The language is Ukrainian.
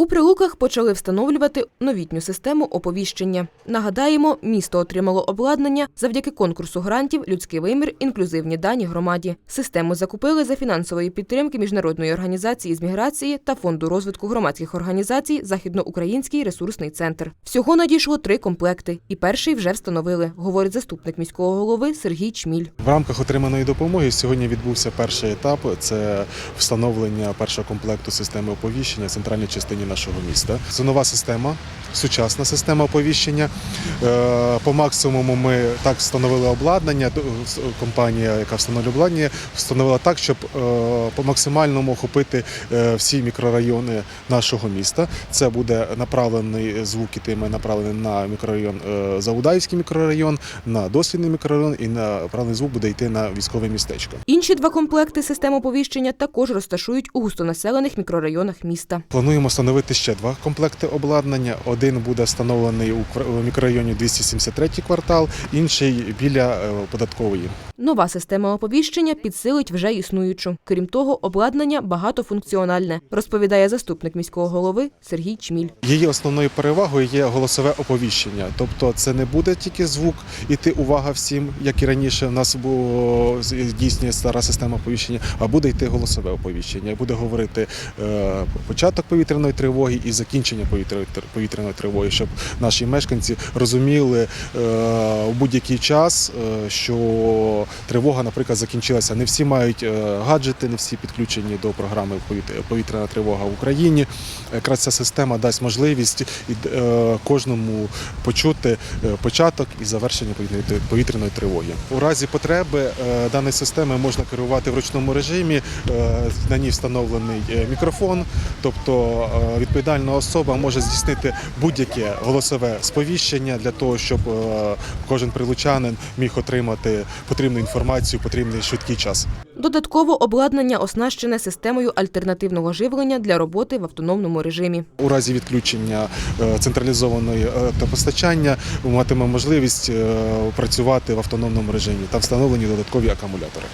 У прилуках почали встановлювати новітню систему оповіщення. Нагадаємо, місто отримало обладнання завдяки конкурсу грантів Людський вимір, інклюзивні дані громаді. Систему закупили за фінансової підтримки міжнародної організації з міграції та фонду розвитку громадських організацій Західноукраїнський ресурсний центр. Всього надійшло три комплекти, і перший вже встановили, говорить заступник міського голови Сергій Чміль. В рамках отриманої допомоги сьогодні відбувся перший етап. Це встановлення першого комплекту системи оповіщення в центральній частині нашого міста. Це нова система, сучасна система оповіщення. Е, По максимуму ми так встановили обладнання. Компанія, яка встановлює обладнання, встановила так, щоб е, по максимальному охопити е, всі мікрорайони нашого міста. Це буде направлений звук ітиме направлений на мікрорайон Заудаївський мікрорайон, на дослідний мікрорайон і направлений звук буде йти на військове містечко. Інші два комплекти систем оповіщення також розташують у густонаселених мікрорайонах міста. Плануємо встановити ще два комплекти обладнання. Один буде встановлений у мікрорайоні 273 квартал, інший біля е, податкової. Нова система оповіщення підсилить вже існуючу. Крім того, обладнання багатофункціональне, розповідає заступник міського голови Сергій Чміль. Її основною перевагою є голосове оповіщення. Тобто це не буде тільки звук іти увага всім, як і раніше в нас було здійснює стара система оповіщення, а буде йти голосове оповіщення. Буде говорити е, початок повітряної тривоги і закінчення повітряної тривоги, щоб наші мешканці розуміли е, у будь-який час, е, що тривога, наприклад, закінчилася. Не всі мають е, гаджети, не всі підключені до програми повітряна тривога в Україні. Якраз ця система дасть можливість е, кожному почути е, початок і завершення повітряної- тривоги. У разі потреби е, даної системи можна керувати в ручному режимі. Е, На ній встановлений е, мікрофон, тобто е, відповідальна особа може здійснити будь-яке голосове сповіщення для того, щоб е, кожен прилучанин міг отримати потрібну інформацію, потрібний швидкий час. Додатково обладнання оснащене системою альтернативного живлення для роботи в автономному режимі. У разі відключення е, централізованої електропостачання матиме матимемо можливість е, працювати в автономному режимі та встановлені додаткові акумулятори.